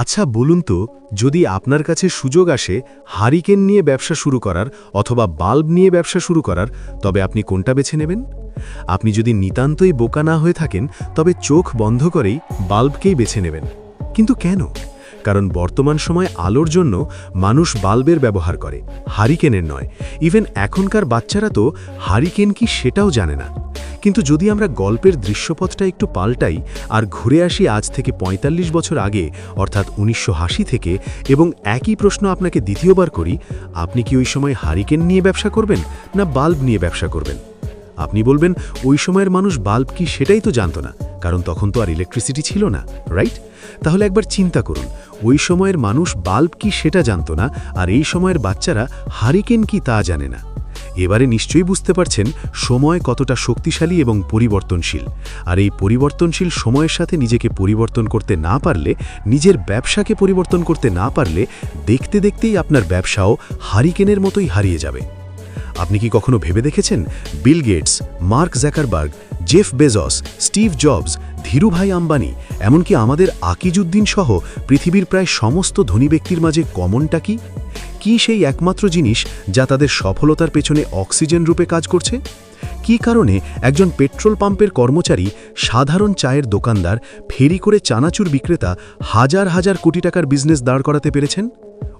আচ্ছা বলুন তো, যদি আপনার কাছে সুযোগ আসে হারিকেন নিয়ে ব্যবসা শুরু করার অথবা বাল্ব নিয়ে ব্যবসা শুরু করার, তবে আপনি কোনটা বেছে নেবেন? আপনি যদি নিতান্তই বোকা না হয়ে থাকেন, তবে চোখ বন্ধ করেই বাল্বকেই বেছে নেবেন। কিন্তু কেন? কারণ বর্তমান সময় আলোর জন্য মানুষ বাল্বের ব্যবহার করে, হারিকেনের নয়। ইভেন এখনকার বাচ্চারা তো হারিকেন কি সেটাও জানে না। কিন্তু যদি আমরা গল্পের দৃশ্যপথটা একটু পাল্টাই আর ঘুরে আসি আজ থেকে ৪৫ বছর আগে, অর্থাৎ উনিশশো আশি থেকে, এবং একই প্রশ্ন আপনাকে দ্বিতীয়বার করি, আপনি কি ওই সময় হারিকেন নিয়ে ব্যবসা করবেন না বাল্ব নিয়ে ব্যবসা করবেন? আপনি বলবেন, ওই সময়ের মানুষ বাল্ব কি সেটাই তো জানত না, কারণ তখন তো আর ইলেকট্রিসিটি ছিল না রাইট তাহলে একবার চিন্তা করুন, ওই সময়ের মানুষ বাল্ব কি সেটা জানতো না আর এই সময়ের বাচ্চারা হারিকেন কি তা জানে না। এবারে নিশ্চয়ই বুঝতে পারছেন সময় কতটা শক্তিশালী এবং পরিবর্তনশীল। আর এই পরিবর্তনশীল সময়ের সাথে নিজেকে পরিবর্তন করতে না পারলে, নিজের ব্যবসাকে পরিবর্তন করতে না পারলে দেখতে দেখতেই আপনার ব্যবসাও হারিকেনের মতোই হারিয়ে যাবে। আপনি কি কখনো ভেবে দেখেছেন? Bill Gates, Mark Zuckerberg Jeff Bezos, Steve Jobs Dhirubhai Ambani, এমনকি আমাদের আকিজুদ্দিন সহ পৃথিবীর প্রায় সমস্ত ধনী ব্যক্তির মাঝে কমনটা কি? কি সেই একমাত্র জিনিস যা তাদের সফলতার পেছনে অক্সিজেন রূপে কাজ করছে? কি কারণে একজন পেট্রোল পাম্পের কর্মচারী সাধারণ চায়ের দোকানদার ফেরি করে চানাচুর বিক্রেতা হাজার হাজার কোটি টাকার বিজনেস দাঁড় করাতে পেরেছেন?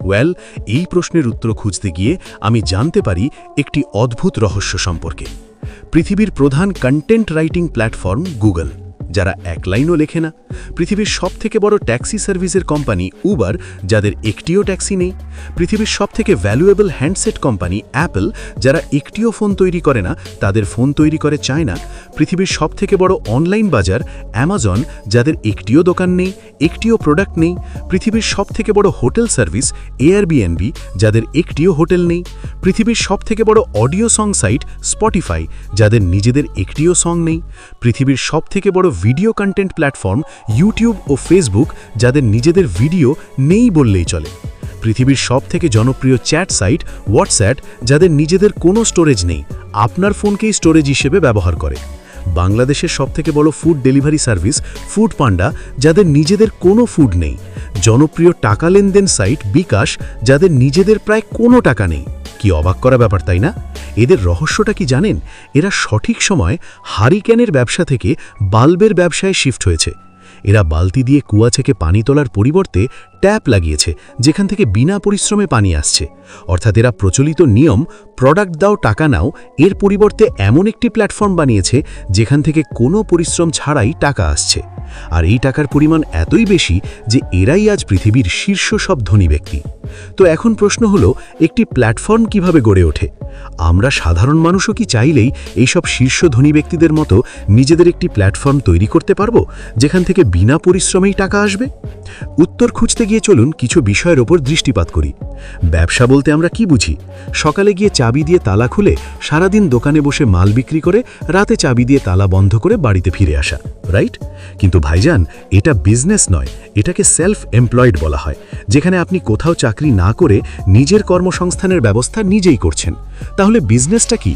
ওয়েল এই প্রশ্নের উত্তর খুঁজতে গিয়ে আমি জানতে পারি একটি অদ্ভুত রহস্য সম্পর্কে। পৃথিবীর প্রধান কন্টেন্ট রাইটিং প্ল্যাটফর্ম গুগল যারা এক লাইনও লেখে না। পৃথিবীর সবথেকে বড় ট্যাক্সি সার্ভিসের কোম্পানি উবার, যাদের একটিও ট্যাক্সি নেই। পৃথিবীর সবথেকে ভ্যালুয়েবল হ্যান্ডসেট কোম্পানি অ্যাপল, যারা একটিও ফোন তৈরি করে না, তাদের ফোন তৈরি করে চায়না। পৃথিবীর সবথেকে বড় অনলাইন বাজার অ্যামাজন যাদের একটিও দোকান নেই, একটিও প্রোডাক্ট নেই। পৃথিবীর সবথেকে বড় হোটেল সার্ভিস এয়ারবিএনবি যাদের একটিও হোটেল নেই। পৃথিবীর সবথেকে বড় অডিও সং সাইট স্পটিফাই যাদের নিজেদের একটিও সং নেই। পৃথিবীর সবথেকে বড় ভিডিও কন্টেন্ট প্ল্যাটফর্ম ইউটিউব ও ফেসবুক যাদের নিজেদের ভিডিও নেই বললেই চলে। পৃথিবীর সব থেকে জনপ্রিয় চ্যাট সাইট হোয়াটসঅ্যাপ যাদের নিজেদের কোনো স্টোরেজ নেই, আপনার ফোনকেই স্টোরেজ হিসেবে ব্যবহার করে। বাংলাদেশের সবথেকে বড় food delivery service Foodpanda যাদের নিজেদের কোনো ফুড নেই। জনপ্রিয় টাকা লেনদেন সাইট বিকাশ, যাদের নিজেদের প্রায় কোনো টাকা নেই। কি অবাক করা ব্যাপার, তাই না? এদের রহস্যটা কি জানেন? এরা সঠিক সময় হারিকেনের ব্যবসা থেকে বাল্বের ব্যবসায় শিফট হয়েছে। এরা বালতি দিয়ে কুয়া থেকে পানি তোলার পরিবর্তে ট্যাপ লাগিয়েছে, যেখান থেকে বিনা পরিশ্রমে পানি আসছে। অর্থাৎ এরা প্রচলিত নিয়ম, প্রোডাক্ট দাও, টাকা নাও এর পরিবর্তে এমন একটি প্ল্যাটফর্ম বানিয়েছে, যেখান থেকে কোনো পরিশ্রম ছাড়াই টাকা আসছে। আর এই টাকার পরিমাণ এতই বেশি যে এরাই আজ পৃথিবীর শীর্ষ সব ধনী ব্যক্তি। তো এখন প্রশ্ন হলো, একটি প্ল্যাটফর্ম কীভাবে গড়ে ওঠে? আমরা সাধারণ মানুষও কি চাইলেই এইসব শীর্ষ ধনী ব্যক্তিদের মতো নিজেদের একটি প্ল্যাটফর্ম তৈরি করতে পারব, যেখান থেকে বিনা পরিশ্রমেই টাকা আসবে? উত্তর খুঁজতে গিয়ে চলুন কিছু বিষয়ের ওপর দৃষ্টিপাত করি। ব্যবসা বলতে আমরা কি বুঝি? সকালে গিয়ে চাবি দিয়ে তালা খুলে সারাদিন দোকানে বসে মাল বিক্রি করে রাতে চাবি দিয়ে তালা বন্ধ করে বাড়িতে ফিরে আসা, রাইট? কিন্তু ভাইজান, এটা বিজনেস নয়, এটাকে সেলফ এমপ্লয়েড বলা হয়, যেখানে আপনি কোথাও চাকরি না করে নিজের কর্মসংস্থানের ব্যবস্থা নিজেই করছেন। তাহলে বিজনেসটা কি?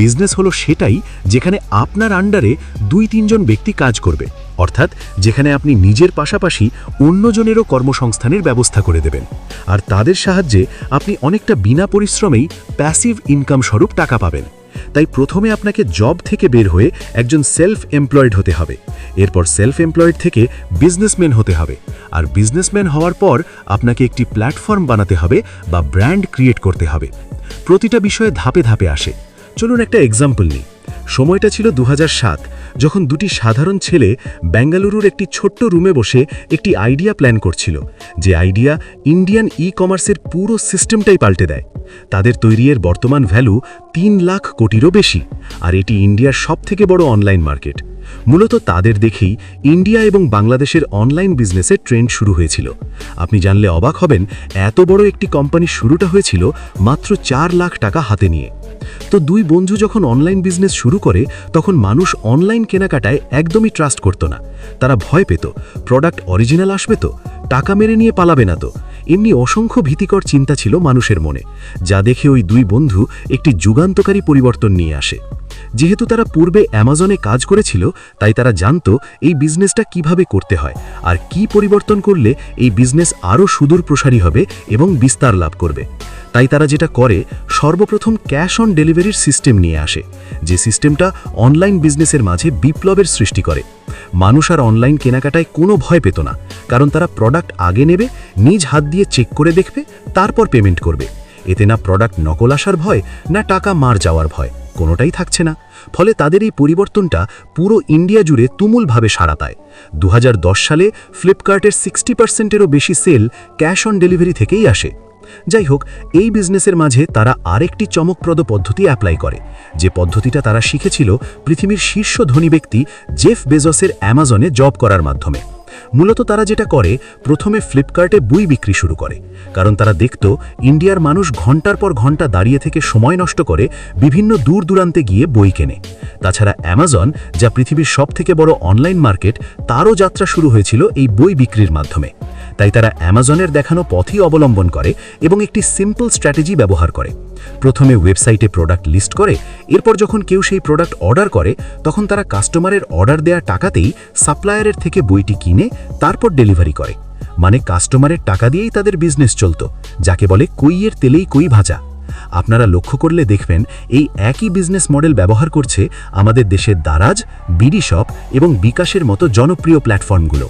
বিজনেস হলো সেটাই যেখানে আপনার আন্ডারে দুই তিনজন ব্যক্তি কাজ করবে। অর্থাৎ যেখানে আপনি নিজের পাশাপাশি অন্যজনেরও কর্মসংস্থানের ব্যবস্থা করে দেবেন। আর তাদের সাহায্যে আপনি অনেকটা বিনা পরিশ্রমেই প্যাসিভ ইনকাম স্বরূপ টাকা পাবেন। তাই প্রথমে আপনাকে জব থেকে বের হয়ে একজন সেলফ এমপ্লয়েড হতে হবে। এরপর সেলফ এমপ্লয়েড থেকে বিজনেসম্যান হতে হবে। আর বিজনেসম্যান হওয়ার পর আপনাকে একটি প্ল্যাটফর্ম বানাতে হবে বা ব্র্যান্ড ক্রিয়েট করতে হবে। প্রতিটা বিষয়ে ধাপে ধাপে আসে। চলুন একটা এক্সাম্পল নিই। সময়টা ছিল দু হাজার সাত, যখন দুটি সাধারণ ছেলে বেঙ্গালুরুর একটি ছোট্ট রুমে বসে একটি আইডিয়া প্ল্যান করছিল, যে আইডিয়া ইন্ডিয়ান ই কমার্সের পুরো সিস্টেমটাই পাল্টে দেয়। তাদের তৈরি এর বর্তমান ভ্যালু তিন লাখ কোটিরও বেশি, আর এটি ইন্ডিয়ার সবথেকে বড় অনলাইন মার্কেট। মূলত তাদের দেখেই ইন্ডিয়া এবং বাংলাদেশের অনলাইন বিজনেসের ট্রেন্ড শুরু হয়েছিল। আপনি জানলে অবাক হবেন, এত বড় একটি কোম্পানি শুরুটা হয়েছিল মাত্র চার লাখ টাকা হাতে নিয়ে। তো দুই বন্ধু যখন অনলাইন বিজনেস শুরু করে, তখন মানুষ অনলাইন কেনাকাটায় একদমই ট্রাস্ট করত না। তারা ভয় পেত প্রোডাক্ট অরিজিনাল আসবে তো, টাকা মেরে নিয়ে পালাবে না তো। এমনি অসংখ্য ভীতিকর চিন্তা ছিল মানুষের মনে, যা দেখে ওই দুই বন্ধু একটি যুগান্তকারী পরিবর্তন নিয়ে আসে। যেহেতু তারা পূর্বে অ্যামাজনে কাজ করেছিল, তাই তারা জানত এই বিজনেসটা কীভাবে করতে হয় আর কি পরিবর্তন করলে এই বিজনেস আরও সুদূর প্রসারী হবে এবং বিস্তার লাভ করবে। তাই তারা যেটা করে, সর্বপ্রথম ক্যাশ অন ডেলিভারির সিস্টেম নিয়ে আসে, যে সিস্টেমটা অনলাইন বিজনেসের মাঝে বিপ্লবের সৃষ্টি করে। মানুষ আর অনলাইন কেনাকাটায় কোনো ভয় পেত না, কারণ তারা প্রোডাক্ট আগে নেবে, নিজ হাত দিয়ে চেক করে দেখবে, তারপর পেমেন্ট করবে। এতে না প্রোডাক্ট নকল আসার ভয়, না টাকা মার যাওয়ার ভয়, কোনোটাই থাকছে না। ফলে তাদের এই পরিবর্তনটা পুরো ইন্ডিয়া জুড়ে তুমুলভাবে সাড়া পায়। দু হাজার দশ সালে ফ্লিপকার্টের সিক্সটি পার্সেন্টেরও বেশি সেল ক্যাশ অন ডেলিভারি থেকেই আসে। যাই হোক এই বিজনেসের মাঝে তারা আরেকটি চমকপ্রদ পদ্ধতি অ্যাপ্লাই করে। যে পদ্ধতিটা তারা শিখেছিল পৃথিবীর শীর্ষ ধনী ব্যক্তি জেফ বেজসের অ্যামাজনে জব করার মাধ্যমে। মূলত তারা যেটা করে, প্রথমে ফ্লিপকার্টে বই বিক্রি শুরু করে। কারণ তারা দেখত, ইন্ডিয়ার মানুষ ঘণ্টার পর ঘণ্টা দাঁড়িয়ে থেকে সময় নষ্ট করে বিভিন্ন দূর দূরান্তে গিয়ে বই কেনে। তাছাড়া অ্যামাজন যা পৃথিবীর সবথেকে বড় অনলাইন মার্কেট তারও যাত্রা শুরু হয়েছিল এই বই বিক্রির মাধ্যমে। তাই তারা অ্যামাজনের দেখানো পথই অবলম্বন করে এবং একটি সিম্পল স্ট্র্যাটেজি ব্যবহার করে। প্রথমে ওয়েবসাইটে প্রোডাক্ট লিস্ট করে, এরপর যখন কেউ সেই প্রোডাক্ট অর্ডার করে, তখন তারা কাস্টমারের অর্ডার দেওয়া টাকাতেই সাপ্লায়ারের থেকে বইটি কিনে তারপর ডেলিভারি করে। মানে কাস্টমারের টাকা দিয়েই তাদের বিজনেস চলত, যাকে বলে কইয়ের তেলেই কই ভাজা। আপনারা লক্ষ্য করলে দেখবেন, এই একই বিজনেস মডেল ব্যবহার করছে আমাদের দেশের দারাজ, বিডি শপ এবং বিকাশের মতো জনপ্রিয় প্ল্যাটফর্মগুলো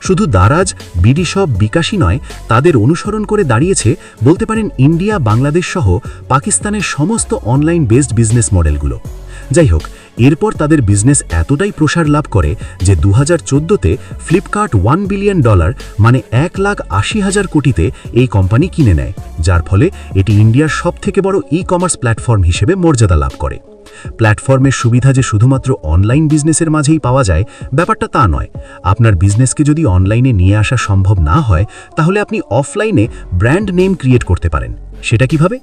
শুধু দারাজ, বিডি সব বিকাশই নয়, তাদের অনুসরণ করে দাঁড়িয়েছে বলতে পারেন ইন্ডিয়া, বাংলাদেশ সহ পাকিস্তানের সমস্ত অনলাইন বেসড বিজনেস মডেলগুলো যাই হোক, এরপর তাদের বিজনেস এতটাই প্রসার লাভ করে যে দু হাজার চোদ্দোতে ফ্লিপকার্ট ওয়ান বিলিয়ন ডলার মানে এক লাখ আশি হাজার কোটিতে এই কোম্পানি কিনে নেয়, যার ফলে এটি ইন্ডিয়ার সবথেকে বড় ই কমার্স প্ল্যাটফর্ম হিসেবে মর্যাদা লাভ করে। প্ল্যাটফর্মের সুবিধা যে শুধুমাত্র অনলাইন বিজনেসের মাঝেই পাওয়া যায়, ব্যাপারটা তা নয়। আপনার বিজনেসকে যদি অনলাইনে নিয়ে আসা সম্ভব না হয়, তাহলে আপনি অফলাইনে ব্র্যান্ড নেম ক্রিয়েট করতে পারেন। সেটা কীভাবে?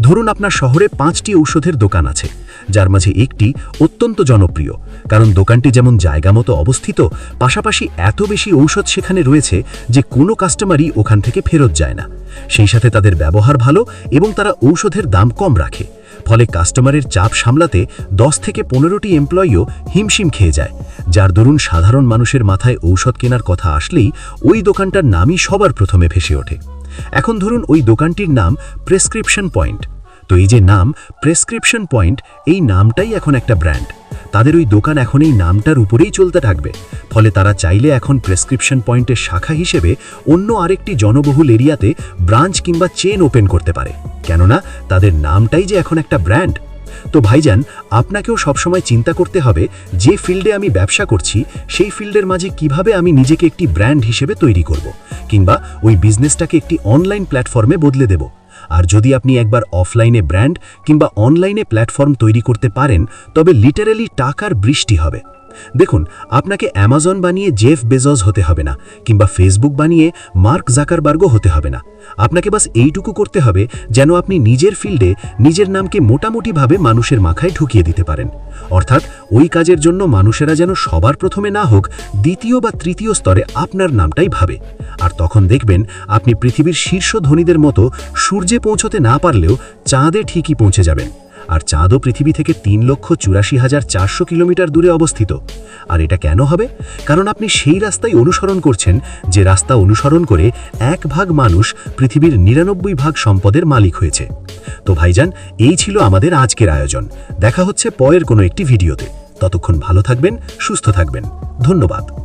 ধরুন আপনার শহরে পাঁচটি ঔষধের দোকান আছে, যার মাঝে একটি অত্যন্ত জনপ্রিয়। কারণ দোকানটি যেমন জায়গা মতো অবস্থিত, পাশাপাশি এত বেশি ঔষধ সেখানে রয়েছে যে কোনো কাস্টমারই ওখান থেকে ফেরত যায় না। সেই সাথে তাদের ব্যবহার ভালো এবং তারা ঔষধের দাম কম রাখে। ফলে কাস্টমারের চাপ সামলাতে দশ থেকে পনেরোটি এমপ্লয়িও হিমশিম খেয়ে যায়। যার দরুন সাধারণ মানুষের মাথায় ঔষধ কেনার কথা আসলেই ওই দোকানটার নামই সবার প্রথমে ভেসে ওঠে। এখন ধরুন ওই দোকানটির নাম প্রেসক্রিপশন পয়েন্ট। তো এই যে নাম, প্রেসক্রিপশন পয়েন্ট, এই নামটাই এখন একটা ব্র্যান্ড। তাদের ওই দোকান এখন এই নামটার উপরেই চলতে থাকবে। ফলে তারা চাইলে এখন প্রেসক্রিপশন পয়েন্টের শাখা হিসেবে অন্য আরেকটি জনবহুল এরিয়াতে ব্রাঞ্চ কিংবা চেন ওপেন করতে পারে। কেননা তাদের নামটাই যে এখন একটা ব্র্যান্ড। তো ভাইজান, আপনাকেও সবসময় চিন্তা করতে হবে যে ফিল্ডে আমি ব্যবসা করছি, সেই ফিল্ডের মাঝে কীভাবে আমি নিজেকে একটি ব্র্যান্ড হিসেবে তৈরি করব কিংবা ওই বিজনেসটাকে একটি অনলাইন প্ল্যাটফর্মে বদলে দেব। আর যদি আপনি একবার অফলাইনে ব্র্যান্ড কিংবা অনলাইনে প্ল্যাটফর্ম তৈরি করতে পারেন, তবে লিটারেলি টাকার বৃষ্টি হবে। দেখুন, আপনাকে অ্যামাজন বানিয়ে জেফ বেজজ হতে হবে না, কিংবা ফেসবুক বানিয়ে মার্ক জাকারবার্গও হতে হবে না। আপনাকে বাস এইটুকু করতে হবে যেন আপনি নিজের ফিল্ডে নিজের নামকে মোটামুটিভাবে মানুষের মাথায় ঢুকিয়ে দিতে পারেন। অর্থাৎ ওই কাজের জন্য মানুষেরা যেন সবার প্রথমে না হোক দ্বিতীয় বা তৃতীয় স্তরে আপনার নামটাই ভাবে। আর তখন দেখবেন আপনি পৃথিবীর শীর্ষ ধনীদের মতো সূর্যে পৌঁছতে না পারলেও চাঁদে ঠিকই পৌঁছে যাবেন। আর চাঁদও পৃথিবী থেকে তিন লক্ষ চুরাশি হাজার চারশো কিলোমিটার দূরে অবস্থিত। আর এটা কেন হবে? কারণ আপনি সেই রাস্তাই অনুসরণ করছেন যে রাস্তা অনুসরণ করে এক ভাগ মানুষ পৃথিবীর নিরানব্বই ভাগ সম্পদের মালিক হয়েছে। তো ভাইজান, এই ছিল আমাদের আজকের আয়োজন। দেখা হচ্ছে পরের কোনো একটি ভিডিওতে। ততক্ষণ ভালো থাকবেন, সুস্থ থাকবেন। ধন্যবাদ।